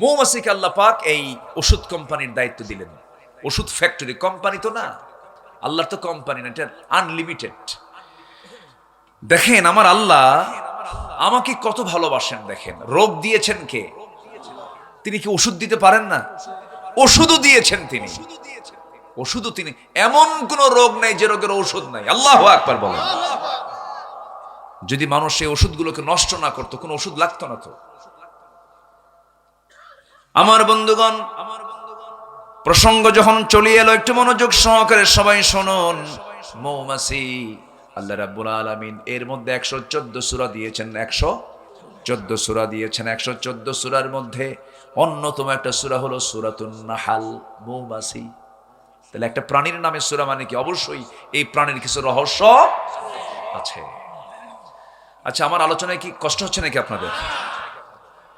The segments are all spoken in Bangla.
মৌমাছিকে আল্লাহ পাক এই ওষুধ কোম্পানির দায়িত্ব দিলেন। ওষুধ ফ্যাক্টরি কোম্পানি তো না। আল্লাহর তো কোম্পানি না, এটা আনলিমিটেড দেখেন আমার আল্লাহ আমাকে কত ভালোবাসেন, দেখেন। রোগ দিয়েছেন কে? তিনি কি ওষুধ দিতে পারেন না? ওষুধও দিয়েছেন তিনি। ওষুধও তিনি। এমন কোন রোগ নাই যে রোগের ওষুধ নাই। আল্লাহ একবার বলেন। যদি মানুষ এই ওষুধগুলোকে নষ্ট না করতো, কোনো ওষুধ লাগতো না তো? আমার বন্ধুগণ আমার প্রসঙ্গ যখন চলে এলো, একটু মনোযোগ সহকারে সবাই শুনুন। মৌমাছি, আল্লাহ রাব্বুল আলামিন এর মধ্যে একশো চোদ্দ সুরা দিয়েছেন, একশো চোদ্দ সুরা দিয়েছেন, একশো চোদ্দ সুরার মধ্যে অন্যতম একটা সুরা হলো সুরাতুন নাহাল, মৌমাছি। তাহলে একটা প্রাণীর নামে সুরা মানে কি? অবশ্যই এই প্রাণীর কিছু রহস্য আছে। আচ্ছা আমার আলোচনায় কি কষ্ট হচ্ছে নাকি আপনাদের?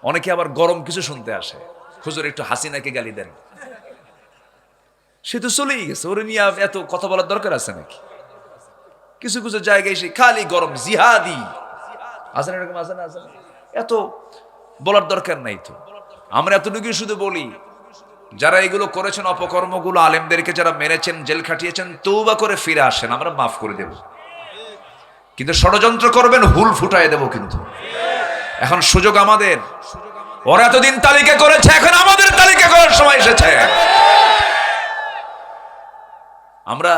অনেকে আবার গরম কিছু শুনতে আসে। হুজুর, একটু হাসিনাকে গালি দেন। সে তো চলেই গেছে, ওরে নিয়ে এত কথা বলার দরকার আছে নাকি? কিছু কিছু জায়গায় এসে খালি গরম জিহাদি। আছেন এরকম আছেন আছেন এত বলার দরকার নাই তো। আমরা এতটুকুই শুধু বলি, যারা এগুলো করেছেন, অপকর্মগুলো আলেমদেরকে যারা মেরেছেন, জেল খাটিয়েছেন তৌবা করে ফিরে আসেন, আমরা মাফ করে দেব। কিন্তু ষড়যন্ত্র করবেন, হুল ফুটাই দেব কিন্তু। এখন সুযোগ আমাদের। ওরা এতদিন তালিকা করেছে, এখন আমাদের তালিকা করার সময় এসেছে। আমরা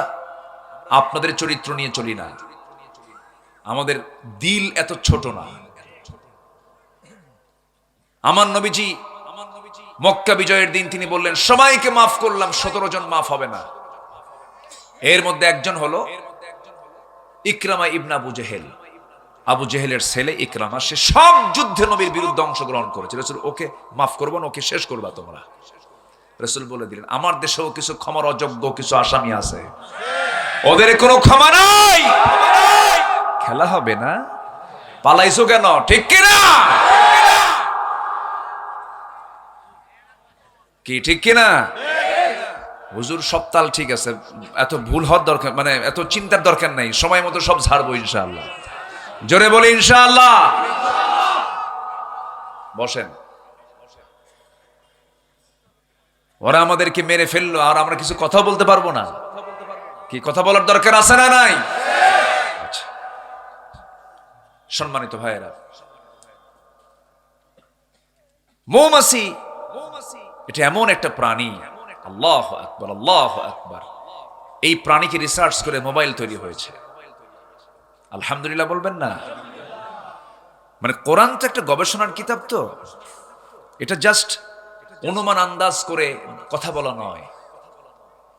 আপনাদের চরিত্র নিয়ে চলি না। আমাদের দিল এত ছোট না। আমার নবীজি মক্কা বিজয়ের দিন তিনি বললেন সবাইকে মাফ করলাম, সতেরো জন মাফ হবে না। এর মধ্যে একজন হলো ইকরামা ইবনা আবু জেহেল। আবু জেহেলের ছেলে ইকরামা, সে সব যুদ্ধে নবীর বিরুদ্ধে অংশগ্রহণ করেছে রসুল ওকে মাফ করব না, ওকে শেষ করবা তোমরা। রসুল বলে দিলেন, আমার দেশেও কিছু ক্ষমার অযোগ্য কিছু আসামি আছে। ওদের কোনো ক্ষমা নাই। খেলা হবে না। পালাইছো কেন? ঠিক কিনা? কি, ঠিক কিনা? হুজুর, সব তাল ঠিক আছে। এত ভুল হওয়ার দরকার মানে এত চিন্তার দরকার নাই। সময় মতো সব ঝাড়বো ইনশাআল্লাহ। জোরে বলি ইনশাআল্লাহ। বসেন। ওরা আমাদেরকে মেরে ফেলল, আর আমরা কিছু কথা বলতে পারব না। কি কথা বলার দরকার আছে না নাই? আচ্ছা। সম্মানিত ভাইয়েরা। মৌমাছি, এটা এমন একটা প্রাণী। আল্লাহ আকবর আল্লাহ আকবর। এই প্রাণীকে রিসার্চ করে মোবাইল তৈরি হয়েছে। আলহামদুলিল্লাহ বলবেন না? মানে কোরআন তো একটা গবেষণার কিতাব তো। এটা জাস্ট অনুমান আন্দাজ করে কথা বলা নয়।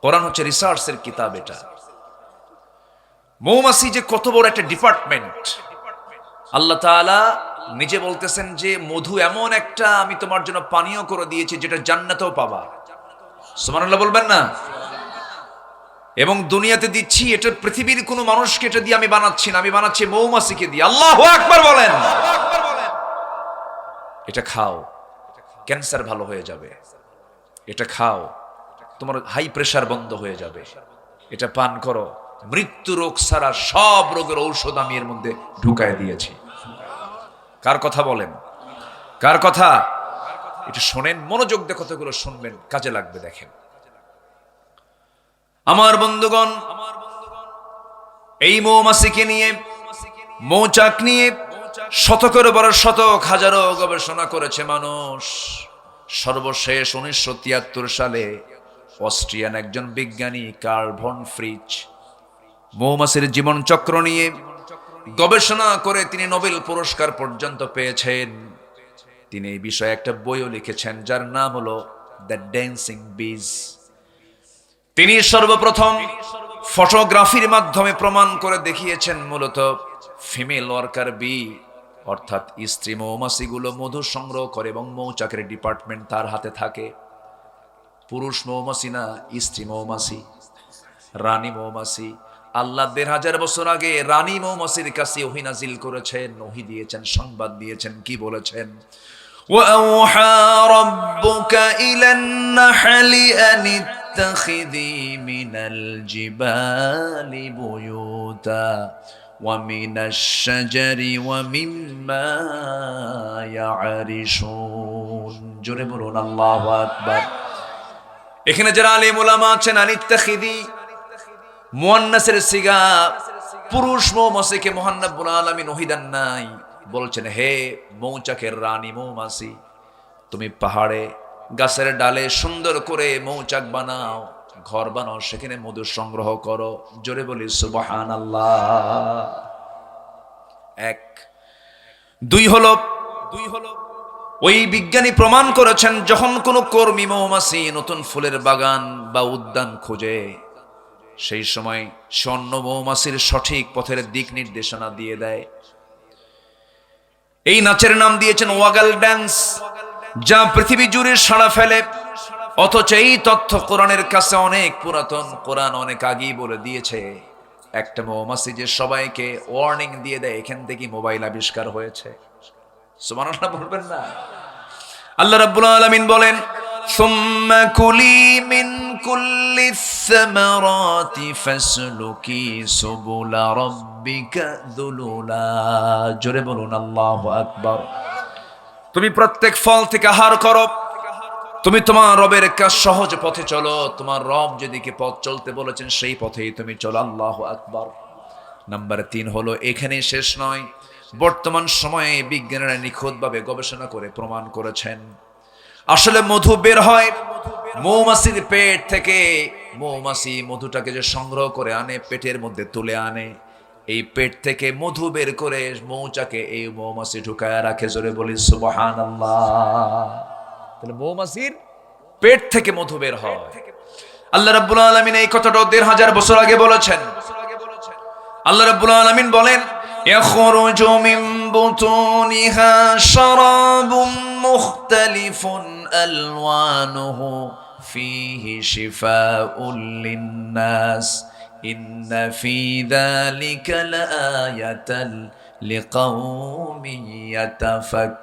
কোরআন হচ্ছে রিসার্চের কিতাব এটা। মৌমাছি যে কত বড় একটা ডিপার্টমেন্ট আল্লাহ তাআলা নিজে বলতেছেন যে, মধু এমন একটা আমি তোমার জন্য পানীয় করে দিয়েছি যেটা জান্নাতেও পাবা। সুবহানাল্লাহ বলবেন না? এবং দুনিয়াতে দিচ্ছি, এটা পৃথিবীর কোনো মানুষকে এটা দিয়ে আমি বানাচ্ছি না, আমি বানাচ্ছি মৌমাছিকে দিয়ে। আল্লাহ আকবার বলেন। এটা খাও, ক্যান্সার ভালো হয়ে যাবে। এটা খাও, তোমার হাই প্রেশার বন্ধ হয়ে যাবে। এটা পান করো, মৃত্যু রোগ ছাড়া সব রোগের ঔষধ আমি এর মধ্যে ঢুকায় দিয়েছি। কার কথা বলেন? কার কথা? এটা শোনেন, মনোযোগ দিয়ে কতগুলো শুনবেন, কাজে লাগবে দেখেন। আমার বন্ধুগণ, এই মৌমাছিকে নিয়ে, মৌচাক নিয়ে শতকের বড় শতক হাজারো গবেষণা করেছে মানুষ। সর্বশেষ উনিশশো তিয়াত্তর সালে অস্ট্রিয়ান একজন বিজ্ঞানী কার্ল ভন ফ্রিজ মৌমাছির জীবন চক্র নিয়ে গবেষণা করে তিনি নোবেল পুরস্কার পর্যন্ত পেয়েছেন। তিনি এই বিষয়ে একটা বইও লিখেছেন যার নাম হলো দ্য ড্যান্সিং বিজ। তিনি সর্বপ্রথম ফটোগ্রাফির মাধ্যমে প্রমাণ করে দেখিয়েছেন মূলত ফিমেল ওয়ার্কার বি অর্থাৎ স্ত্রী মৌমাছিগুলো মধু সংগ্রহ করে এবং মৌচাকের ডিপার্টমেন্ট তার হাতে থাকে পুরুষ মৌমাছি না স্ত্রী মৌমাছি রানী মৌমাছি আল্লাহ দেড় হাজার বছর আগে রানী মৌমাছির কাছে ওহি নাজিল করেছেন নহি দিয়েছেন সংবাদ দিয়েছেন কি বলেছেন وأوحى ربك إلى النحل أن اتخذي من الجبال بيوتا ومن الشجر ومما يعرشون জোরে বলুন আল্লাহু আকবার এখানে যারা আলিম ওলামা আছেন আনিত্তাখিদি মুয়ান্নাসের সিগা পুরুষ মৌমাছিকে মোহান্নাবুল আলামিন ওহিদান নাই বলছেন হে মৌচাকের রানী মৌমাছি তুমি পাহাড়ে গাছের ডালে সুন্দর করে মৌচাক বানাও, ঘর বানাও, সেখানে মধু সংগ্রহ করো। জোরে বলি সুবহান এক। দুই হলো দুই হলো, ওই বিজ্ঞানী প্রমাণ করেছেন, যখন কোনো কর্মী মৌমাছি নতুন ফুলের বাগান বা উদ্যান খোঁজে, সেই সময় স্বর্ণ মৌমাছির সঠিক পথের দিক নির্দেশনা দিয়ে দেয়। এই নাচের নাম দিয়েছেন ওয়াগাল ড্যান্স যা পৃথিবী জুড়ে সাড়া ফেলে অথচ এই তথ্য কোরআনের কাছে অনেক পুরাতন কোরআন অনেক আগেই বলে দিয়েছে একটা মৌমাছি যে সবাইকে ওয়ার্নিং দিয়ে দেয় এখান থেকে মোবাইল আবিষ্কার হয়েছে সুবহানাল্লাহ বলবেন না আল্লাহ রাব্বুল আলামিন বলেন ثم كلي من كل الثمرات فاسلكي سبل ربك ذللا জোরে বলুন আল্লাহু আকবার তুমি প্রত্যেক ফল থেকে আহার করো। তুমি তোমার রবের কাজ সহজ পথে চলো। তোমার রব যেদিকে পথ চলতে বলেছেন, সেই পথেই তুমি চলো। আল্লাহ আকবার। নাম্বার তিন হলো, এখানে শেষ নয়। বর্তমান সময়ে বিজ্ঞানীরা নিখুঁতভাবে গবেষণা করে প্রমাণ করেছেন। আসলে মধু বের হয় মৌমাছির পেট থেকে। মৌমাছি মধুটাকে যে সংগ্রহ করে আনে, পেটের মধ্যে তুলে আনে। এই পেট থেকে মধু বের করে মৌচাকে এই মৌমাছি ঢুকায় রাখে জোরে বলি সুবহান তাহলে মৌমাছির পেট থেকে মধু বের হয় আল্লাহ রাব্বুল আলামিন এই কথাটা দেড় হাজার বছর আগে বলেছেন আল্লাহ রাব্বুল আলামিন বলেন يخرج من بطونها شراب مختلف ألوانه فيه شفاء للناس إن في ذلك لآية لقوم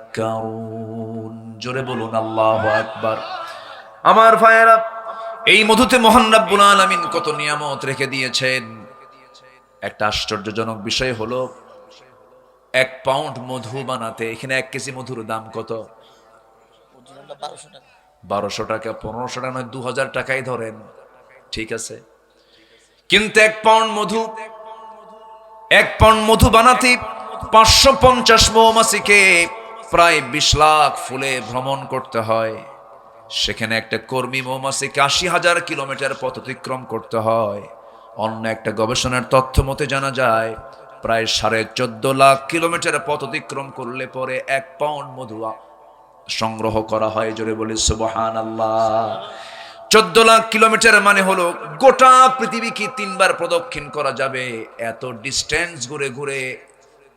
يتفكرون জোরে বলুন আল্লাহু আকবার আমার ভাইয়েরা এই মধুতে মহান রাব্বুল আলামিন কত নিয়ামত রেখে দিয়েছেন একটা আশ্চর্যজনক বিষয় হলো এক পাউন্ড মধু বানাতে এখানে এক কেজি মধুর দাম কত বারোশো টাকা পনেরোশো টাকা নয় দু হাজার টাকাই ধরেন ঠিক আছে কিন্তু এক পাউন্ড মধু, এক পাউন্ড মধু বানাতে পাঁচশো পঞ্চাশ মৌমাছিকে প্রায় বিশ লাখ ফুলে ভ্রমণ করতে হয়। সেখানে একটা কর্মী মৌমাছিকে আশি হাজার কিলোমিটার পথ অতিক্রম করতে হয়। অন্য একটা গবেষণার তথ্য মতে জানা যায়, প্রায় সাড়ে চোদ্দ লাখ কিলোমিটার পথ অতিক্রম করলে পরে এক পাউন্ড মধু সংগ্রহ করা হয়। জোরে বলি সুবহান আল্লাহ চোদ্দ লাখ কিলোমিটার মানে হলো গোটা পৃথিবীকে তিনবার প্রদক্ষিণ করা যাবে। এত ডিস্টেন্স ঘুরে ঘুরে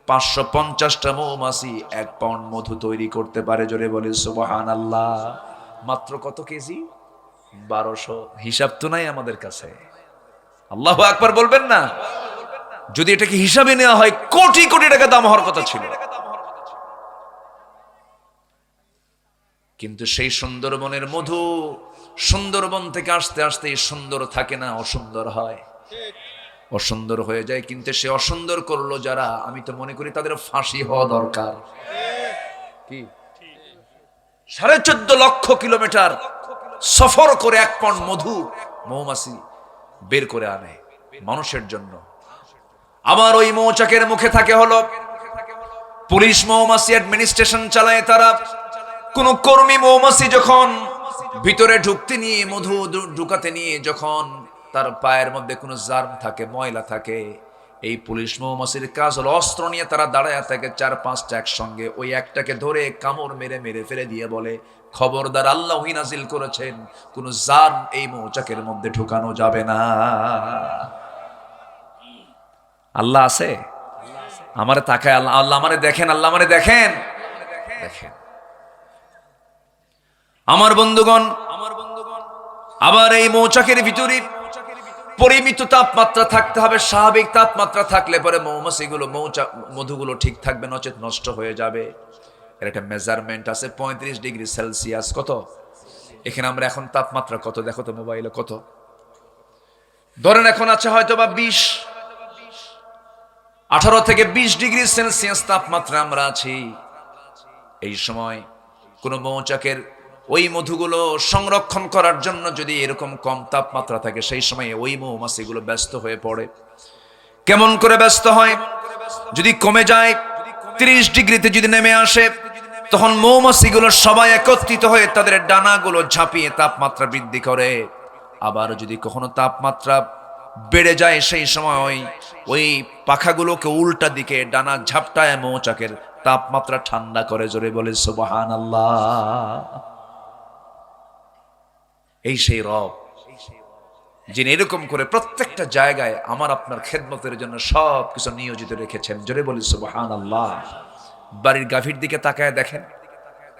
পাঁচশো পঞ্চাশটা মৌমাছি এক পাউন্ড মধু তৈরি করতে পারে জোরে বলি সুবহান আল্লাহ মাত্র কত কেজি? বারোশো। হিসাব তো নাই আমাদের কাছে। আল্লাহ আকবার বলবেন না? যদি এটাকে হিসাবে নেওয়া হয়, কোটি কোটি টাকা দাম হওয়ার কথা ছিল। কিন্তু সেই সুন্দরবনের মধু সুন্দরবন থেকে আসতে আসতে সুন্দর থাকে না, অসুন্দর হয়। অসুন্দর হয়ে যায়, কিন্তু সে অসুন্দর করল যারা, আমি তো মনে করি তাদের ফাঁসি হওয়া দরকার। কি? সাড়ে চোদ্দ লক্ষ কিলোমিটার সফর করে এক পণ মধু, মৌমাছি বের করে আনে মানুষের জন্য। আবার ওই মৌচাকের মুখে থাকে হলো, পুলিশ মৌমাছি অ্যাডমিনিস্ট্রেশন চালায় তারা। কোন কর্মী মৌমাছি যখন ভিতরে ঢুকতে নিয়ে, মধু ঢুকাতে নিয়ে যখন তার পায়ের মধ্যে কোনো জার্ম থাকে, ময়লা থাকে, এই পুলিশ মৌমাছির কাজ হলো অস্ত্র নিয়ে তারা দাঁড়ায় থাকে চার পাঁচটা একসঙ্গে ওই একটাকে ধরে কামড় মেরে মেরে ফেলে দিয়ে বলে, খবরদার আল্লাহ নাজিল করেছেন, কোন জার্ম এই মৌচাকের মধ্যে ঢুকানো যাবে না। আল্লাহ আছে। আমারে তাকায়, আল্লাহ আল্লাহ আমারে দেখেন, আল্লাহ আমারে দেখেন। দেখেন। আমার বন্ধুগণ আমার বন্ধুগণ আবার এই মৌচাকের ভিতরে পরিমিত তাপমাত্রা থাকতে হবে, স্বাভাবিক তাপমাত্রা থাকলে পরে মৌমাছিগুলো, মৌচা, মধুগুলো ঠিক থাকবে, নচেত নষ্ট হয়ে যাবে। এর একটা মেজারমেন্ট আছে, পঁয়ত্রিশ ডিগ্রি সেলসিয়াস, কত? এখানে আমরা এখন তাপমাত্রা কত, দেখো তো মোবাইলে কত? ধরেন এখন আছে হয়তো বা বিশ, আঠারো থেকে বিশ ডিগ্রি সেলসিয়াস তাপমাত্রা আমরা আছি। এই সময় কোনো মৌচাকের ওই মধুগুলো সংরক্ষণ করার জন্য যদি এরকম কম তাপমাত্রা থাকে, সেই সময় ওই মৌমাছিগুলো ব্যস্ত হয়ে পড়ে। কেমন করে ব্যস্ত হয়? যদি কমে যায়, তিরিশ ডিগ্রিতে যদি নেমে আসে, তখন মৌমাছিগুলো সবাই একত্রিত হয়ে তাদের ডানাগুলো ঝাঁপিয়ে তাপমাত্রা বৃদ্ধি করে। আবার যদি কখনো তাপমাত্রা বেড়ে যায়, সেই সময় ওই পাখাগুলোকে উল্টা দিকে, ডানা ঝাপটায় মৌচাকের তাপমাত্রা ঠান্ডা করে জোরে বলে সুবাহান আল্লাহ এই সেই রব, যিনি এরকম করে প্রত্যেকটা জায়গায় আমার আপনার খেদমতের জন্য সব কিছু নিয়োজিত রেখেছেন। জোরে বলি সুবহান আল্লাহ বাড়ির গাভীর দিকে তাকায় দেখেন।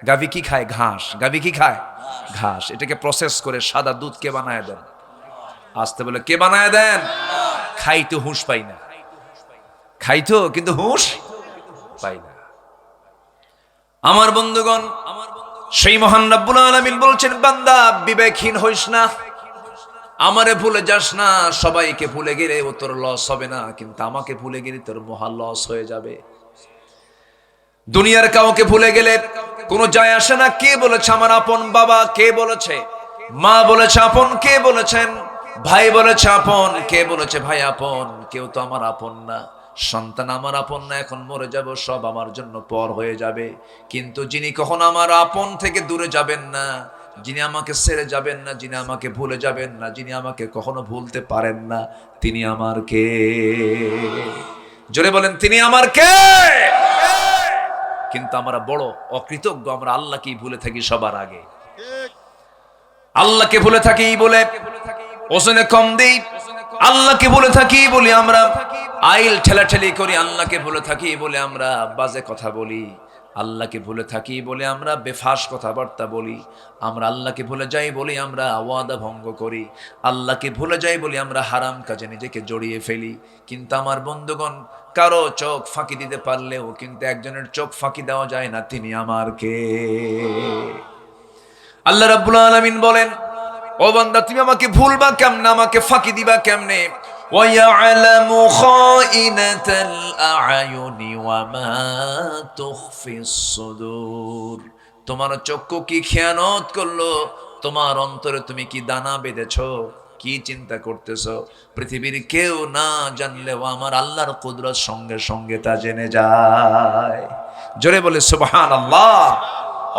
গাভী কি খায়? ঘাস। গাভী কি খায়? ঘাস। এটাকে প্রসেস করে সাদা দুধ কে বানায় দেন? আসতে বলে, কে বানায় দেন? খাইতো হুঁশ পাই না। খাইতো কিন্তু হুঁশ পাই না। আমার বন্ধুগণ সেই মহান রাব্বুল আলামিন বলছেন, বান্দা, বিবেকহীন হইস না। আমারে ভুলে যাস না। সবাইকে ভুলে গেলে ও তোর লস হবে না, কিন্তু আমাকে ভুলে গেলে তোর মহা লস হয়ে যাবে। দুনিয়ার কাউকে ভুলে গেলে কোনো যায় আসে না। কে বলেছে আমার আপন বাবা? কে বলেছে? মা বলেছে আপন, কে বলেছেন? ভাই বলেছে আপন, কে বলেছে ভাই আপন? কেউ তো আমার আপন না। সন্তান আমার আপন না, এখন মরে যাব, সব আমার জন্য পর হয়ে যাবে। কিন্তু যিনি কখন আমার আপন থেকে দূরে যাবেন না, যিনি আমাকে ছেড়ে যাবেন না, যিনি আমাকে ভুলে যাবেন না, যিনি আমাকে কখনো ভুলতে পারেন না, তিনি আমার কে? জোরে বলেন, তিনি আমার কে? কিন্তু আমরা বড় অকৃতজ্ঞ, আমরা আল্লাহকেই ভুলে থাকি সবার আগে। আল্লাহকে ভুলে থাকি বলে ওজনে কম দেই। আল্লাহকে বলে থাকি, বলে আমরা। আইল ঠেলাঠেলি করি, আল্লাহকে বলে থাকি, বলে আমরা বাজে কথা বলি। আল্লাহকে ভুলে থাকি, বলে আমরা বেফাস কথাবার্তা বলি। আমরা আল্লাহকে ভুলে যাই, বলি আমরা ওয়াদা ভঙ্গ করি। আল্লাহকে ভুলে যাই, বলি আমরা হারাম কাজে নিজেকে জড়িয়ে ফেলি। কিন্তু আমার বন্ধুগণ, কারও চোখ ফাঁকি দিতে পারলেও কিন্তু একজনের চোখ ফাঁকি দেওয়া যায় না, তিনি আমার কে আল্লাহ রাব্বুল আলামিন বলেন ও বান্দা তুমি আমাকে ভুলবা কেমনে আমাকে ফাঁকি দিবা কেমনে ويعلم خائنة الأعين وما تخفي الصدور তোমার চক্ষু কি খেয়ানত করলো তোমার অন্তরে তুমি কি দানা বেঁধেছ কি চিন্তা করতেছ পৃথিবীর কেউ না জানলেও আমার আল্লাহর কুদরত সঙ্গে সঙ্গে তা জেনে যায় জোরে বলে সুবহান আল্লাহ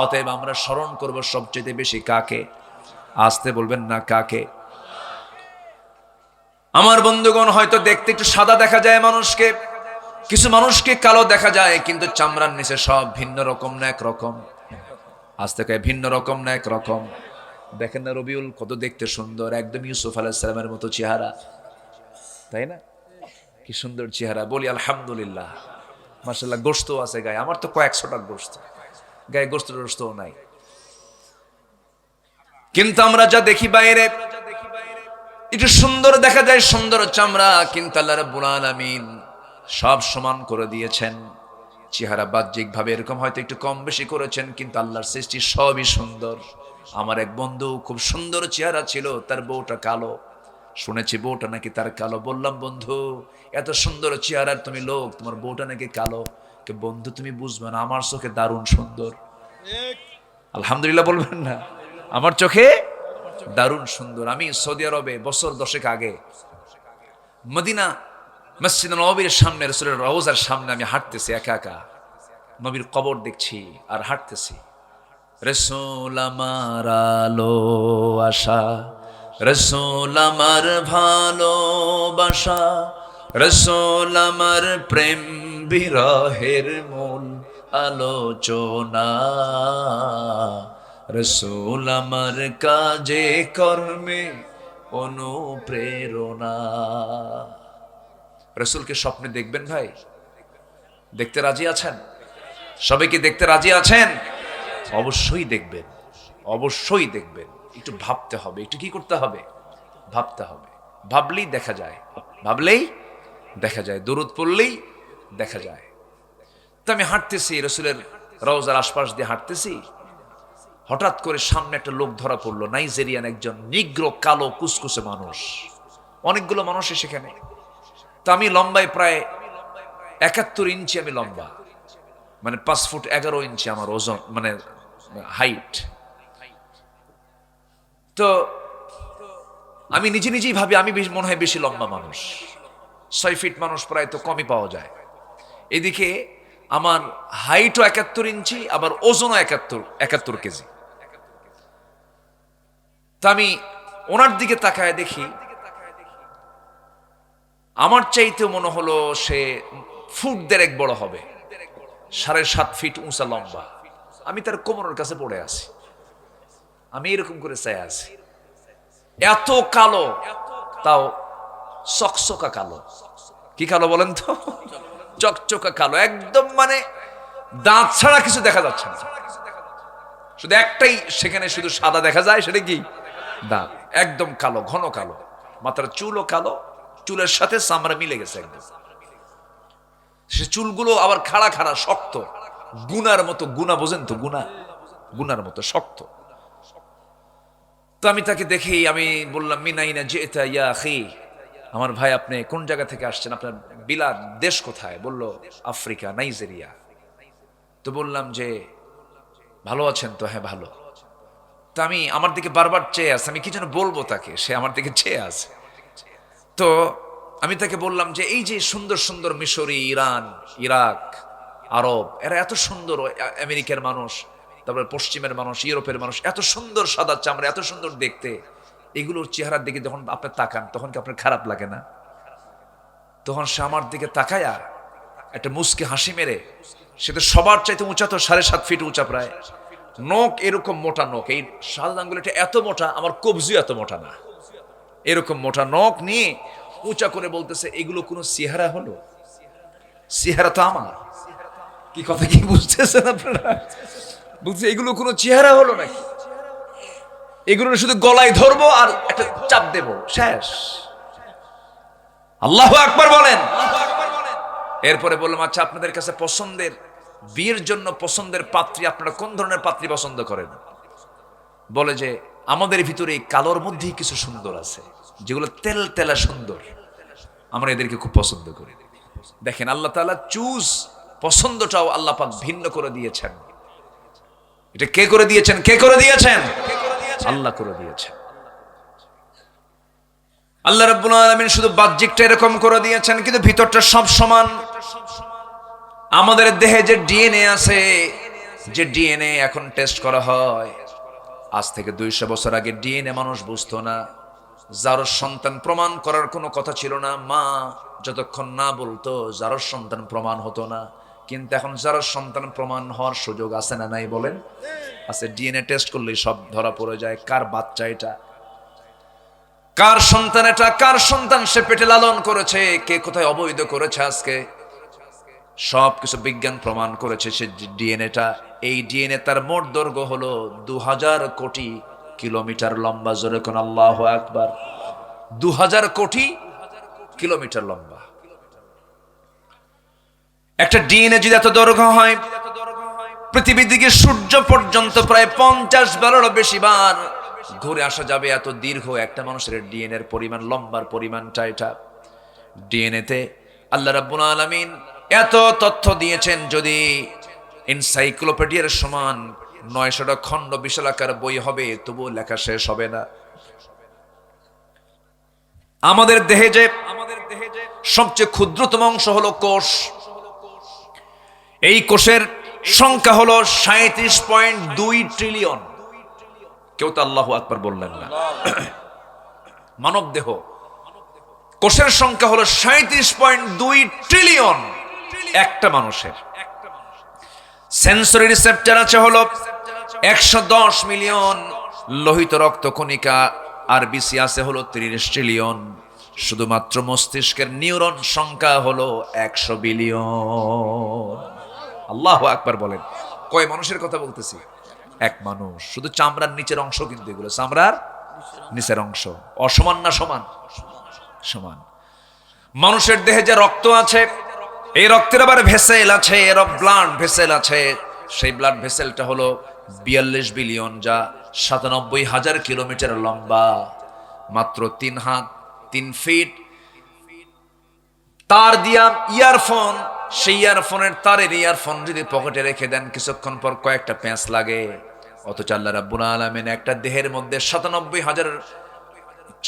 অতএব আমরা স্মরণ করব সবচেয়ে বেশি কাকে আসতে বলবেন না কাকে? আমার বন্ধুগণ, হয়তো দেখতে একটু সাদা দেখা যায় মানুষকে, কিছু মানুষকে কালো দেখা যায়, কিন্তু চামড়ার নিচে সব ভিন্ন রকম না এক রকম। আজ থেকে ভিন্ন রকম না এক রকম। দেখেন না রবিউল, কত দেখতে সুন্দর, একদম ইউসুফ আলাহিসাল্লামের মতো চেহারা। তাই না? কি সুন্দর চেহারা, বলি আলহামদুলিল্লাহ। মার্শাল্লাহ গোস্ত আছে গায়ে, আমার তো কয়েকশোটা গোস্ত গায়ে গোস্ত টোস্তও নাই। কিন্তু আমরা যা দেখি বাইরে একটু সুন্দর দেখা যায় সুন্দর চামড়া কিন্তু আল্লাহ রাব্বুল আলামিন সব সমান করে দিয়েছেন। চেহারা বাহ্যিক ভাবে এরকম হয়তো একটু কম বেশি করেছেন কিন্তু আল্লাহর সৃষ্টি সবই সুন্দর। আমার এক বন্ধু খুব সুন্দর চেহারা ছিল তার বউটা কালো। শুনেছি বউটা নাকি তার কালো। বললাম বন্ধু এত সুন্দর চেহারার তুমি লোক তোমার বউটা নাকি কালো? কে বন্ধু তুমি বুঝবে না আমার চোখে দারুণ সুন্দর। আলহামদুলিল্লাহ বলবেন না। আমার চোখে দারুণ সুন্দর। আমি সৌদি আরবে বছর দশেক আগে মদিনা মসজিদ নবীর সামনে, রসুলের রওজার সামনে আমি হাঁটতেছি, একা একা। নবীর কবর দেখছি আর হাঁটতেছি। রসুল আমার আলো, আশা। রসুল আমার ভালোবাসা। রসুল আমার প্রেম বিরহের মূল আলোচনা। রসুল আমার কাজে কর্মে অনুপ্রেরণা। রসুলকে স্বপ্নে দেখবেন ভাই? দেখতে রাজি আছেন? সবাই কি দেখতে রাজি আছেন? অবশ্যই দেখবেন অবশ্যই দেখবেন। একটু ভাবতে হবে, একটু কি করতে হবে? ভাবতে হবে। ভাবলেই দেখা যায়, ভাবলেই দেখা যায়। দূরত পড়লেই দেখা যায়। তো আমি হাঁটতেছি, রসুলের রওজার আশপাশ দিয়ে হাঁটতেছি। হঠাৎ করে সামনে একটা লোক ধরা পড়ল, নাইজেরিয়ান একজন নিগ্র কালো কুসকুসে মানুষ। অনেকগুলো মানুষ সেখানে। তো আমি লম্বায় প্রায় একাত্তর ইঞ্চি আমি লম্বা। মানে পাঁচ ফুট এগারো ইঞ্চি আমার ওজন মানে হাইট। তো আমি নিজে নিজেই ভাবি, আমি মনে হয় বেশি লম্বা মানুষ। ছয় ফিট মানুষ প্রায় তো কমই পাওয়া যায়। এদিকে আমার হাইটও একাত্তর ইঞ্চি, আবার ওজনও একাত্তর একাত্তর কেজি। তা আমি ওনার দিকে তাকায় দেখি, আমার চাইতে মনে হলো সে ফুট দেড়েক বড় হবে, সাড়ে সাত ফিট উঁচা লম্বা। আমি তার কোমরের কাছে পড়ে আছি। আমি এরকম করে চাই আছি। এত কালো, তাও চকচকা কালো। কি কালো বলেন তো? চকচকা কালো, একদম মানে দাঁত ছাড়া কিছু দেখা যাচ্ছে না। শুধু একটাই, সেখানে শুধু সাদা দেখা যায়, সেটা কি? দাঁত। একদম কালো, ঘন কালো। মাথার চুলও কালো, চুলের সাথে চামড়া মিলে গেছে একদম। সে চুলগুলো আবার খাড়া খাড়া, শক্ত। গুনার মতো, গুনা, বোঝেন তো? গুনা, গুনার মতো, শক্ত। তো আমি তাকে দেখেই আমি বললাম, মিনাইনা যে এটা ইয়া আমার ভাই, আপনি কোন জায়গা থেকে আসছেন? আপনার বিলাদ দেশ কোথায়? বলল, আফ্রিকা, নাইজেরিয়া। তো বললাম যে, ভালো আছেন তো? হ্যাঁ ভালো। তো আমি আমার দিকে বারবার চেয়ে আছে, আমি কি যেন বলব তাকে? সে আমার দিকে চেয়ে আছে। তো আমি তাকে বললাম যে, এই যে সুন্দর সুন্দর মিশরি, ইরান, ইরাক, আরব, এরা এত সুন্দর আমেরিকার মানুষ, তারপরে পশ্চিমের মানুষ, ইউরোপের মানুষ, এত সুন্দর সাদা চামড়া, এত সুন্দর দেখতে। এগুলোর চেহারার দিকে যখন আপনি তাকান, তখন কি আপনার খারাপ লাগে না? তখন সে আমার দিকে তাকায়া একটা মুসকে হাসি মেরে, সে তো সবার চাইতে উঁচা তো সাড়ে সাত ফিট উঁচা প্রায়। নখ এরকম মোটা নখ, এই সাদা আঙ্গুলিটা এত মোটা, আমার কবজি এত মোটা না। এরকম মোটা নখ নিয়ে উঁচা করে বলতেছে, এগুলো কোনো চেহারা হলো? চেহারা তো আমার। কি কথা কি বুঝতেছেন আপনারা? বলছে, এগুলো কোনো চেহারা হলো নাকি? এগুলো শুধু গলায় ধরবো আর একটা চাপ দেব, শেষ। আল্লাহ আকবার বলেন। এরপরে বললাম আচ্ছা আপনাদের কাছে পছন্দের বিয়ের জন্য পছন্দের পাত্রী আপনারা কোন ধরনের পাত্রী পছন্দ করেন? বলে যে, আমাদের ভিতরে এই কালোর মধ্যেই কিছু সুন্দর আছে, যেগুলো তেল তেলা সুন্দর। আমরা এদেরকে খুব পছন্দ করি। দেখেন, আল্লাহ তাআলা চুজ পছন্দটাও আল্লাহ পাক ভিন্ন করে দিয়েছেন। এটা কে করে দিয়েছেন? কে করে দিয়েছেন? আল্লাহ করে দিয়েছেন। আল্লাহ রাব্বুল আলামিন শুধু বাহ্যিকটা এরকম করে দিয়েছেন, কিন্তু ভিতরটা সব সমান। আমাদের দেহে যে ডিএনএ আছে, যে ডিএনএ এখন টেস্ট করা হয়, আজ থেকে দুইশো বছর আগে ডিএনএ মানুষ বুঝতো না। যার সন্তান প্রমাণ করার কোনো কথা ছিল না, মা যতক্ষণ না বলতো যার সন্তান প্রমাণ হতো না। কিন্তু এখন যার সন্তান প্রমাণ হওয়ার সুযোগ আছে না নাই বলেন? আছে, ডিএনএ টেস্ট করলেই সব ধরা পড়ে যায়। কার বাচ্চা এটা? কার সন্তান এটা? কার সন্তান সে পেটে লালন করেছে? কে কোথায় অবৈধ করেছে আজকে? সব কিছু বিজ্ঞান প্রমাণ করেছে সে ডিএনএটা। এই ডিএনএ তার মোট দৈর্ঘ্য হলো দু হাজার কোটি কিলোমিটার লম্বা। জোরে কোন আল্লাহ একবার দু হাজার কোটি কিলোমিটার লম্বা। একটা ডিএনএ যদি এত দৈর্ঘ্য হয়, পৃথিবীর দিকে সূর্য পর্যন্ত প্রায় পঞ্চাশ বারেরও বেশি বার ঘুরে আসা যাবে এত দীর্ঘ। একটা মানুষের ডিএনএর পরিমাণ, লম্বার পরিমাণটা এটা। ডিএনএতে আল্লাহ রাব্বুল আলামিন এত তথ্য দিয়েছেন যদি এনসাইক্লোপিডিয়ার সমান নয়শোটা খণ্ড বিশালাকার বই হবে, তবুও লেখা শেষ হবে না। আমাদের দেহে যে আমাদের দেহে যে সবচেয়ে ক্ষুদ্রতম অংশ হলো কোষ। এই কোষের সংখ্যা হলো সাঁত্রিশ পয়েন্ট দুই ট্রিলিয়ন। কেউ তো আল্লাহ আকবার বললেন না। মানব দেহ কোষের সংখ্যা হলো সাঁত্রিশ পয়েন্ট দুই ট্রিলিয়ন। একটা মানুষের। সেন্সরি রিসেপ্টার আছে হলো একশো দশ মিলিয়ন লোহিত রক্ত কণিকা আর বিসি আছে হলো তিরিশ ট্রিলিয়ন শুধুমাত্র মস্তিষ্কের নিউরন সংখ্যা হলো একশো বিলিয়ন। আল্লাহ আকবার বলেন। কয় মানুষের কথা বলতেছি? এক মানুষ। শুধু চামড়ার নিচের অংশ কিন্তু এগুলো। চামড়ার নিচের অংশ। অসমান না সমান? সমান। মানুষের দেহে যে রক্ত আছে এই রক্তের আবার ভেসেল আছে, এর ব্লাড ভেসেল আছে। সেই ব্লাড ভেসেলটা হলো বিয়াল্লিশ বিলিয়ন যা সাতানব্বই হাজার কিলোমিটার লম্বা। মাত্র তিন হাত, তিন ফিট তার দিয়া ইয়ারফোন সেই ইয়ারফোনের তারের ইয়ারফোন যদি পকেটে রেখে দেন, কিছুক্ষণ পর কয়েকটা প্যাঁচ লাগে। অথচ আল্লাহ রাব্বুল আলামিন একটা দেহের মধ্যে সাতানব্বই হাজার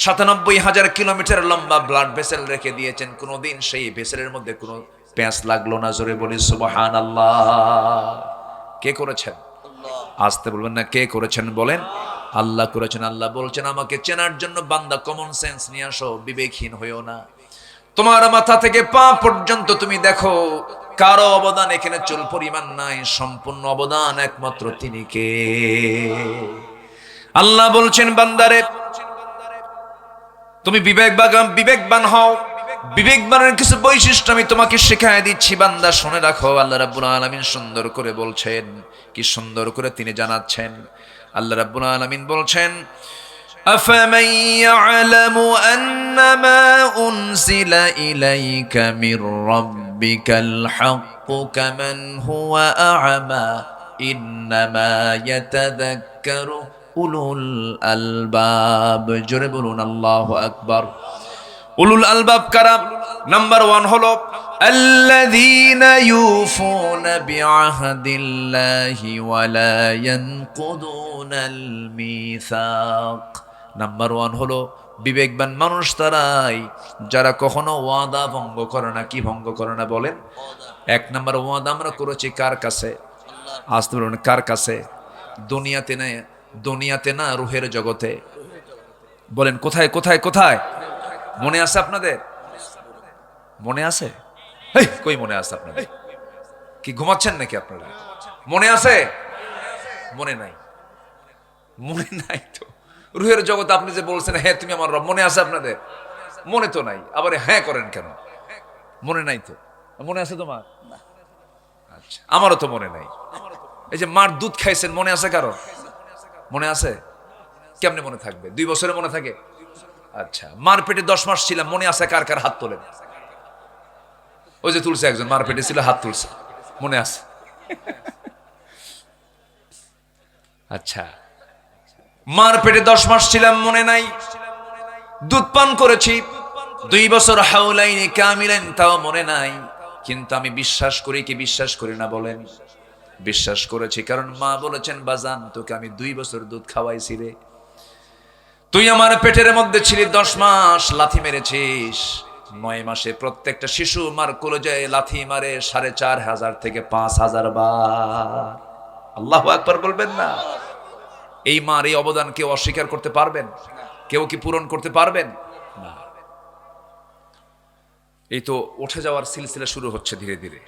সাতানব্বই হাজার কিলোমিটার লম্বা ব্লাড ভেসেল রেখে দিয়েছেন। কোনোদিন সেই ভেসেলের মধ্যে কোনো প্যাঁচ লাগল না জোরে বলি সুবাহান আল্লাহ কে করেছেন? আসতে বলবেন না কে করেছেন বলেন? আল্লাহ করেছেন আল্লাহ বলছেন আমাকে চেনার জন্য বান্দা কমন সেন্স নিয়ে আসো বিবেকহীন হইও না। তোমার মাথা থেকে পা পর্যন্ত তুমি দেখো কারও অবদান এখানে চুল পরিমাণ নাই সম্পূর্ণ অবদান একমাত্র তিনি কে? আল্লাহ বলছেন বান্দারে তুমি বিবেকবান বিবেকবান হও। বিবেকবানের কিছু বৈশিষ্ট্য আমি তোমাকে শেখায় দিচ্ছি বান্দা শুনে রাখো আল্লাহ রাব্বুল আলামিন সুন্দর করে বলছেন কি সুন্দর করে তিনি জানাচ্ছেন আল্লাহ রাব্বুল আলামিন বলছেন أفمن يعلم أنما أنزل إليك من ربك الحق كمن هو أعمى إنما يتذكر উলুল আলবাব জোরে বলুন আল্লাহ আকবার উলুল আলবাব কারা নাম্বার ওয়ান হলো الذين يوفون بعهد الله ولا ينقضون الميثاق নাম্বার ওয়ান হলো বিবেকবান মানুষ তারাই যারা কখনো ওয়াদা ভঙ্গ করে না কি ভঙ্গ করে না বলেন এক নাম্বার ওয়াদা আমরা করেছি কার কাছে আসতে বলুন কার কাছে দুনিয়াতে না দুনিয়াতে না রুহের জগতে বলেন কোথায় কোথায় কোথায় মনে আছে আপনাদের? মনে আছে? কই মনে আছে আপনাদের? কি ঘুমাচ্ছেন নাকি আপনারা? মনে আছে? মনে নাই। মনে নাই তো। রুহের জগতে আপনি যে বলছেন হ্যাঁ তুমি আমার রব, মনে আছে আপনাদের? মনে তো নাই। আবার হ্যাঁ করেন কেন? মনে নাই তো। মনে আছে তোমার? আচ্ছা আমারও তো মনে নাই। এই যে মার দুধ খাইছেন, মনে আছে কারও? মনে আছে? কেমনে মনে থাকবে? দুই বছরে মনে থাকে? আচ্ছা মার পেটে দশ মাস ছিলাম, মনে আছে কার কার হাত তোলেন? ওই যে তুলছে একজন, মারপেটে ছিল, হাত তুলছে। মনে আছে? আচ্ছা মার পেটে দশ মাস ছিলাম, মনে নাই। দুধ পান করেছি। দুই বছর হাউলাইনি কামিলেন, তাও মনে নাই। কিন্তু আমি বিশ্বাস করি কি বিশ্বাস করি না বলেন? বিশ্বাস করেছি, কারণ মা বলেছেন, বাজান, তোকে আমি দুই বছর দুধ খাওয়াইছি রে। তুই আমার পেটের মধ্যে ছিলি দশ মাস, লাথি মেরেছিস। নয় মাসে প্রত্যেকটা শিশু মার কলেজায় লাথি মারে সাড়ে চার হাজার থেকে পাঁচ হাজার বার। আল্লাহ একবার বলবেন না। এই মার এই অবদান কেউ অস্বীকার করতে পারবেন? কেউ কি পূরণ করতে পারবেন? এই তো উঠে যাওয়ার সিলসিলা শুরু হচ্ছে ধীরে ধীরে।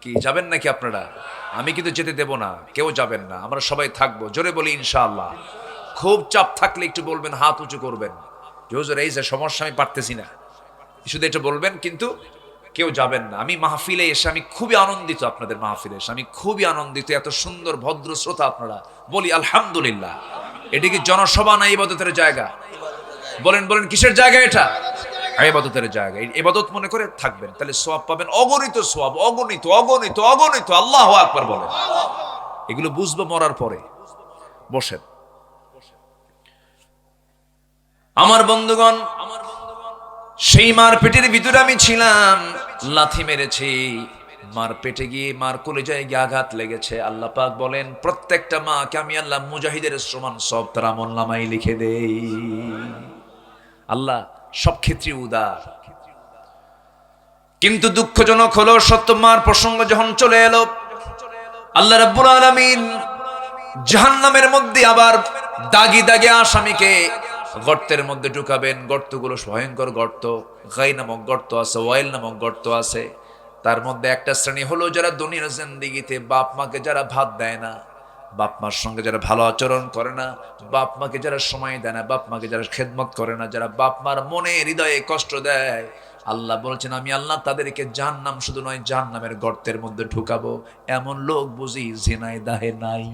কি, যাবেন নাকি আপনারা? আমি কিন্তু যেতে দেব না। কেউ যাবেন না। আমরা সবাই থাকব। জোরে বলি ইনশাআল্লাহ। খুব চাপ থাকলে একটু বলবেন, হাত উঁচু করবেন। যে এই যে সমস্যা, আমি পারতেছি না। শুধু এটা বলবেন, কিন্তু কেউ যাবেন না। আমি মাহফিলে এসে, আমি খুবই আনন্দিত আপনাদের মাহফিলে এসে, আমি খুবই আনন্দিত, এত সুন্দর, ভদ্র শ্রোতা আপনারা। বলি, আলহামদুলিল্লাহ। এটি কি জনসভা না ইবাদতের জায়গা? বলেন বলেন, কিসের জায়গা এটা? এবাদতের জায়গা। এবাদত মনে করে থাকবেন। তাহলে সোয়াব পাবেন অগণিত সোয়াব অগণিত অগণিত অগণিত। আল্লাহ আকবার বলেন। এগুলো বুঝব মরার পরে। বসেন। আমার বন্ধুগণ, সেই মার পেটের ভিতরে আমি ছিলাম। লাথি মেরেছি, মার পেটে গিয়ে, মার কলেজায় গিয়ে আঘাত লেগেছে। আল্লাহ পাক বলেন, প্রত্যেকটা মাকে আমি আল্লাহ মুজাহিদের সমান সব তার আমল নামাই লিখে দেই। আল্লাহ সব ক্ষেত্রে উদার। কিন্তু দুঃখজনক হলো, সত্য মার প্রসঙ্গ যখন চলে এলো, আল্লাহ রাব্বুল আলামিন জাহান্নামের মধ্যে আবার দাগি দাগে আসামিকে গর্তের মধ্যে ঢুকাবেন, গর্তগুলো ভয়ঙ্কর গর্ত, গাই নামক গর্ত আছে, ওয়াইল নামক গর্ত আছে। তার মধ্যে একটা শ্রেণি হলো যারা দুনিয়ার জিন্দিগিতে বাপ মাকে যারা ভাত দেয় না, বাপ মার সঙ্গে যারা ভালো আচরণ করে না, বাপ মাকে যারা সময় দেয় না, বাপ মাকে যারা খেদমত করে না, যারা বাপ মার মনে হৃদয়ে কষ্ট দেয়। আল্লাহ বলছেন, আমি আল্লাহ তাদেরকে জান নাম শুধু নয় জান নামের গর্তের মধ্যে ঢুকাবো। এমন লোক বুঝি জেনায় দাহে নাই